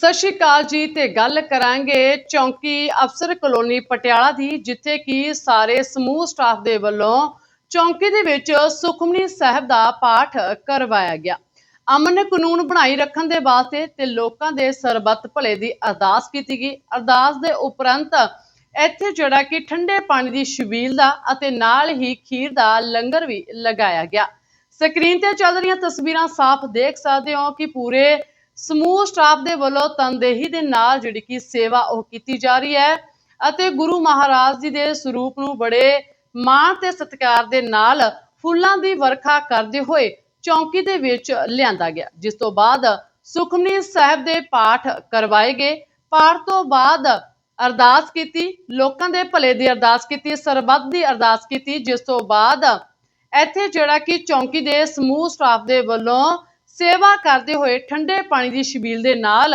ਸਤਿ ਸ਼੍ਰੀ ਅਕਾਲ ਜੀ, ਤੇ ਗੱਲ ਕਰਾਂਗੇ ਚੌਂਕੀ ਅਫਸਰ ਕਲੋਨੀ ਪਟਿਆਲਾ ਦੀ, ਜਿੱਥੇ ਕਿ ਸਾਰੇ ਸਮੂਹ ਸਟਾਫ ਦੇ ਵੱਲੋਂ ਚੌਂਕੀ ਦੇ ਵਿੱਚ ਸੁਖਮਨੀ ਸਾਹਿਬ ਦਾ ਪਾਠ ਕਰਵਾਇਆ ਗਿਆ। ਅਮਨ ਕਾਨੂੰਨ ਬਣਾਈ ਰੱਖਣ ਦੇ ਵਾਸਤੇ ਤੇ ਲੋਕਾਂ ਦੇ ਸਰਬੱਤ ਭਲੇ ਦੀ ਅਰਦਾਸ ਕੀਤੀ ਗਈ। ਅਰਦਾਸ ਦੇ ਉਪਰੰਤ ਇੱਥੇ ਜਿਹੜਾ ਕਿ ਠੰਡੇ ਪਾਣੀ ਦੀ ਛਬੀਲ ਦਾ ਅਤੇ ਨਾਲ ਹੀ ਖੀਰ ਦਾ ਲੰਗਰ ਵੀ ਲਗਾਇਆ ਗਿਆ। ਸਕਰੀਨ ਤੇ ਚੱਲ ਰਹੀਆਂ ਤਸਵੀਰਾਂ ਸਾਫ਼ ਦੇਖ ਸਕਦੇ ਹੋ ਕਿ ਪੂਰੇ ਸਮੂਹ ਸਟਾਫ ਦੇ ਵੱਲੋਂ ਤਨਦੇਹੀ ਦੇ ਨਾਲ ਜਿਹੜੀ ਕਿ ਸੇਵਾ ਉਹ ਕੀਤੀ ਜਾ ਰਹੀ ਹੈ ਅਤੇ ਗੁਰੂ ਮਹਾਰਾਜ ਜੀ ਦੇ ਸਰੂਪ ਨੂੰ ਬੜੇ ਮਾਣ ਤੇ ਸਤਿਕਾਰ ਦੇ ਨਾਲ ਫੁੱਲਾਂ ਦੀ ਵਰਖਾ ਕਰਦੇ ਹੋਏ ਚੌਂਕੀ ਦੇ ਵਿੱਚ ਲਿਆਂਦਾ ਗਿਆ, ਜਿਸ ਤੋਂ ਬਾਅਦ ਸੁਖਮਨੀ ਸਾਹਿਬ ਦੇ ਪਾਠ ਕਰਵਾਏ ਗਏ। ਪਾਠ ਤੋਂ ਬਾਅਦ ਅਰਦਾਸ ਕੀਤੀ, ਲੋਕਾਂ ਦੇ ਭਲੇ ਦੀ ਅਰਦਾਸ ਕੀਤੀ, ਸਰਬੱਤ ਦੀ ਅਰਦਾਸ ਕੀਤੀ, ਜਿਸ ਤੋਂ ਬਾਅਦ ਇੱਥੇ ਜਿਹੜਾ ਕਿ ਚੌਂਕੀ ਦੇ ਸਮੂਹ ਸਟਾਫ ਦੇ ਵੱਲੋਂ ਸੇਵਾ ਕਰਦੇ ਹੋਏ ਠੰਡੇ ਪਾਣੀ ਦੀ ਛਬੀਲ ਦੇ ਨਾਲ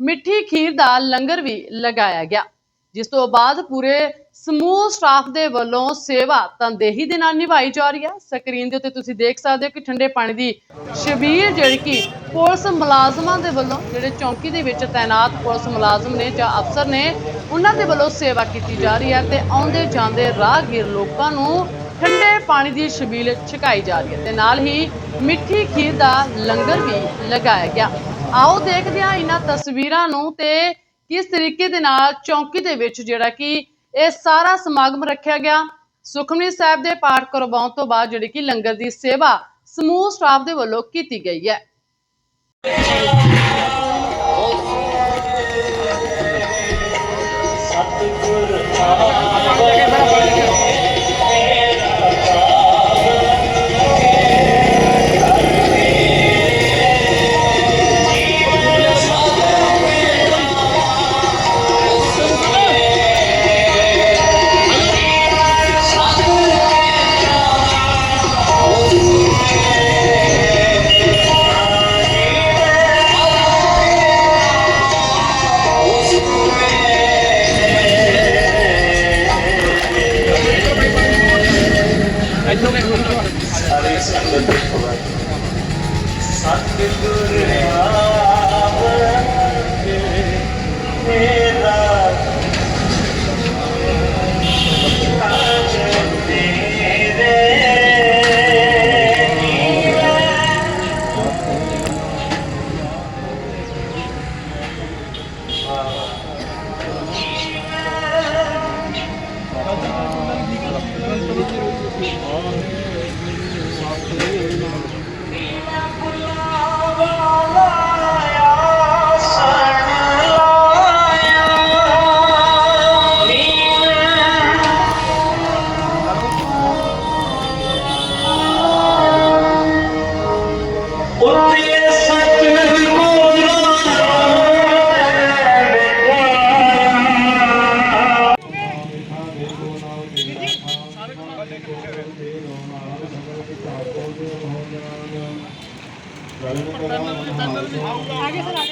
ਮਿੱਠੀ ਖੀਰ ਦਾ ਲੰਗਰ ਵੀ ਲਗਾਇਆ ਗਿਆ, ਜਿਸ ਤੋਂ ਬਾਅਦ ਪੂਰੇ ਸਮੂਹ ਸਟਾਫ ਦੇ ਵੱਲੋਂ ਸੇਵਾ ਤਨਦੇਹੀ ਦੇ ਨਾਲ ਨਿਭਾਈ ਜਾ ਰਹੀ ਹੈ। ਸਕਰੀਨ ਦੇ ਉੱਤੇ ਤੁਸੀਂ ਦੇਖ ਸਕਦੇ ਹੋ ਕਿ ਠੰਡੇ ਪਾਣੀ ਦੀ ਛਬੀਲ ਜਿਹੜੀ ਕਿ ਪੁਲਿਸ ਮੁਲਾਜ਼ਮਾਂ ਦੇ ਵੱਲੋਂ, ਜਿਹੜੇ ਚੌਂਕੀ ਦੇ ਵਿੱਚ ਤਾਇਨਾਤ ਪੁਲਿਸ ਮੁਲਾਜ਼ਮ ਨੇ ਜਾਂ ਅਫਸਰ ਨੇ, ਉਹਨਾਂ ਦੇ ਵੱਲੋਂ ਸੇਵਾ ਕੀਤੀ ਜਾ ਰਹੀ ਹੈ ਤੇ ਆਉਂਦੇ ਜਾਂਦੇ ਰਾਹਗੀਰ ਲੋਕਾਂ ਨੂੰ ਠੰਡੇ ਪਾਣੀ ਦੀ ਛਬੀਲ ਛਕਾਈ ਜਾ ਰਹੀ ਹੈ ਤੇ ਨਾਲ ਹੀ ਮਿੱਠੀ ਖੀਰ ਦਾ ਲੰਗਰ ਵੀ ਲਗਾਇਆ ਗਿਆ। ਆਓ ਦੇਖਦੇ ਹਾਂ ਇਹਨਾਂ ਤਸਵੀਰਾਂ ਨੂੰ ਤੇ ਕਿਸ ਤਰੀਕੇ ਦੇ ਨਾਲ ਚੌਂਕੀ ਦੇ ਵਿੱਚ ਜਿਹੜਾ ਕਿ ਇਹ ਸਾਰਾ ਸਮਾਗਮ ਰੱਖਿਆ ਗਿਆ। ਸੁਖਮਨੀ ਸਾਹਿਬ ਦੇ ਪਾਠ ਕਰਵਾਉਣ ਤੋਂ ਬਾਅਦ ਜਿਹੜੀ ਕਿ ਲੰਗਰ ਦੀ ਸੇਵਾ ਸਮੂਹ ਸਟਾਫ ਦੇ ਵੱਲੋਂ ਕੀਤੀ ਗਈ ਹੈ। ਸਾਰੇ आगे सर आगे